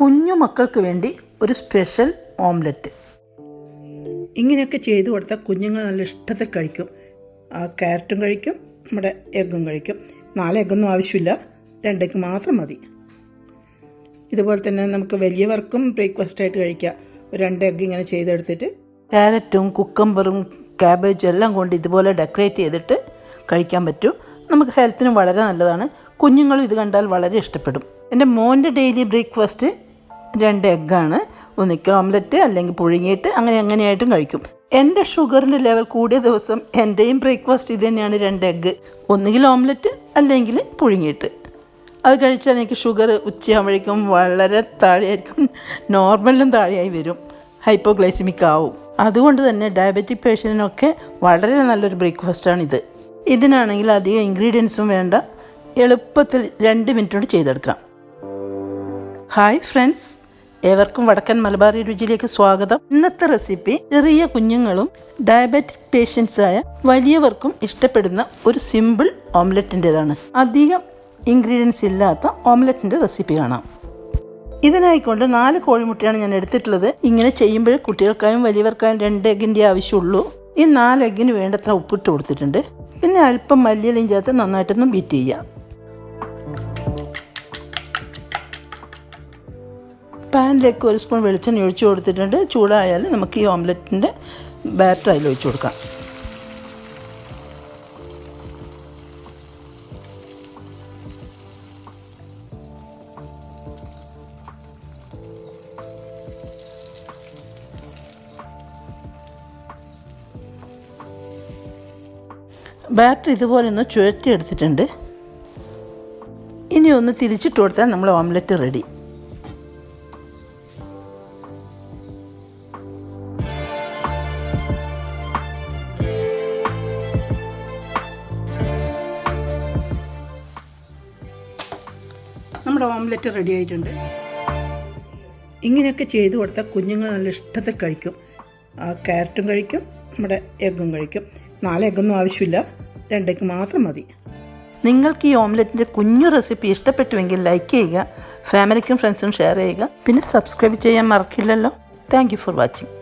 കുഞ്ഞു മക്കൾക്ക് വേണ്ടി ഒരു സ്പെഷ്യൽ ഓംലെറ്റ്. ഇങ്ങനെയൊക്കെ ചെയ്തു കൊടുത്താൽ കുഞ്ഞുങ്ങൾ നല്ല ഇഷ്ടത്തിൽ കഴിക്കും. ആ ക്യാരറ്റും കഴിക്കും നമ്മുടെ എഗ്ഗും കഴിക്കും. നാല് എഗ്ഗൊന്നും ആവശ്യമില്ല രണ്ടേക്ക് മാത്രം മതി. ഇതുപോലെ തന്നെ നമുക്ക് വലിയവർക്കും ബ്രേക്ക്ഫാസ്റ്റ് ആയിട്ട് കഴിക്കാം. ഒരു രണ്ട് എഗ്ഗ് ഇങ്ങനെ ചെയ്തെടുത്തിട്ട് ക്യാരറ്റും കുക്കമ്പറും ക്യാബേജും എല്ലാം കൊണ്ട് ഇതുപോലെ ഡെക്കറേറ്റ് ചെയ്തിട്ട് കഴിക്കാൻ പറ്റും. നമുക്ക് ഹെൽത്തിനും വളരെ നല്ലതാണ്. കുഞ്ഞുങ്ങളും ഇത് കണ്ടാൽ വളരെ ഇഷ്ടപ്പെടും. എന്റെ മോന്റെ ഡെയിലി ബ്രേക്ക്ഫാസ്റ്റ് രണ്ട് എഗ്ഗാണ്. ഒന്നിക്കൽ ഓംലെറ്റ് അല്ലെങ്കിൽ പുഴുങ്ങിയിട്ട് അങ്ങനെ അങ്ങനെയായിട്ടും കഴിക്കും. എന്റെ ഷുഗറിന്റെ ലെവൽ കൂടിയ ദിവസം എന്റെയും ബ്രേക്ക്ഫാസ്റ്റ് ഇത് തന്നെയാണ് രണ്ട് എഗ്ഗ്. ഒന്നുകിൽ ഓംലെറ്റ് അല്ലെങ്കിൽ പുഴുങ്ങിയിട്ട്. അത് കഴിച്ചാൽ എനിക്ക് ഷുഗർ ഉച്ചയാകുമ്പോഴേക്കും വളരെ താഴെയായിരിക്കും. നോർമലിലും താഴെയായി വരും. ഹൈപ്പോഗ്ലൈസിമിക് ആവും. അതുകൊണ്ട് തന്നെ ഡയബറ്റിക് പേഷ്യന്റിനൊക്കെ വളരെ നല്ലൊരു ബ്രേക്ക്ഫാസ്റ്റാണിത്. ഇതിനാണെങ്കിൽ അധികം ഇൻഗ്രീഡിയൻസും വേണ്ട. എളുപ്പത്തിൽ രണ്ട് മിനിറ്റ് കൊണ്ട് ചെയ്തെടുക്കാം. Hi friends. ഏവർക്കും വടക്കൻ മലബാറി രുചിയിലേക്ക് സ്വാഗതം. ഇന്നത്തെ റെസിപ്പി ചെറിയ കുഞ്ഞുങ്ങളും ഡയബറ്റിക് പേഷ്യൻസായ വലിയവർക്കും ഇഷ്ടപ്പെടുന്ന ഒരു സിമ്പിൾ ഓംലെറ്റിന്റെതാണ്. അധികം ഇൻഗ്രീഡിയൻസ് ഇല്ലാത്ത ഓംലെറ്റിന്റെ റെസിപ്പി കാണാം. ഇതിനായിക്കൊണ്ട് നാല് കോഴിമുട്ടയാണ് ഞാൻ എടുത്തിട്ടുള്ളത്. ഇങ്ങനെ ചെയ്യുമ്പോൾ കുട്ടികൾക്കായും വലിയവർക്കായും രണ്ട് എഗ്ഗിന്റെ ആവശ്യമുള്ളൂ. ഈ നാല് എഗ്ഗിന് വേണ്ടത്ര ഉപ്പിട്ട് കൊടുത്തിട്ടുണ്ട്. പിന്നെ അല്പം മല്ലിയിലയും ചേർത്ത് നന്നായിട്ടൊന്ന് ബീറ്റ് ചെയ്യാം. പാനിലേക്ക് ഒരു സ്പൂൺ വെളിച്ചെണ്ണ ഒഴിച്ചു കൊടുത്തിട്ടുണ്ട്. ചൂടായാൽ നമുക്ക് ഈ ഓംലെറ്റിന്റെ ബാറ്റർ അതിൽ ഒഴിച്ചു കൊടുക്കാം. ബാറ്റർ ഇതുപോലെ ഒന്ന് ചുഴറ്റി എടുത്തിട്ടുണ്ട് ഇനി ഒന്ന് തിരിച്ചിട്ട് കൊടുത്താൽ നമ്മൾ ഓംലെറ്റ് റെഡി. നമ്മുടെ ഓംലെറ്റ് റെഡി ആയിട്ടുണ്ട്. ഇങ്ങനെയൊക്കെ ചെയ്തു കൊടുത്താൽ കുഞ്ഞുങ്ങൾ നല്ല ഇഷ്ടത്തിൽ കഴിക്കും. ആ ക്യാരറ്റും കഴിക്കും നമ്മുടെ എഗ്ഗും കഴിക്കും. നാല് എഗ്ഗൊന്നും ആവശ്യമില്ല. രണ്ടേക്ക് മാത്രം മതി. നിങ്ങൾക്ക് ഈ ഓംലെറ്റിന്റെ കുഞ്ഞു റെസിപ്പി ഇഷ്ടപ്പെട്ടുവെങ്കിൽ ലൈക്ക് ചെയ്യുക ഫാമിലിക്കും ഫ്രണ്ട്സും ഷെയർ ചെയ്യുക. പിന്നെ സബ്സ്ക്രൈബ് ചെയ്യാൻ മറക്കില്ലല്ലോ. Thank you for watching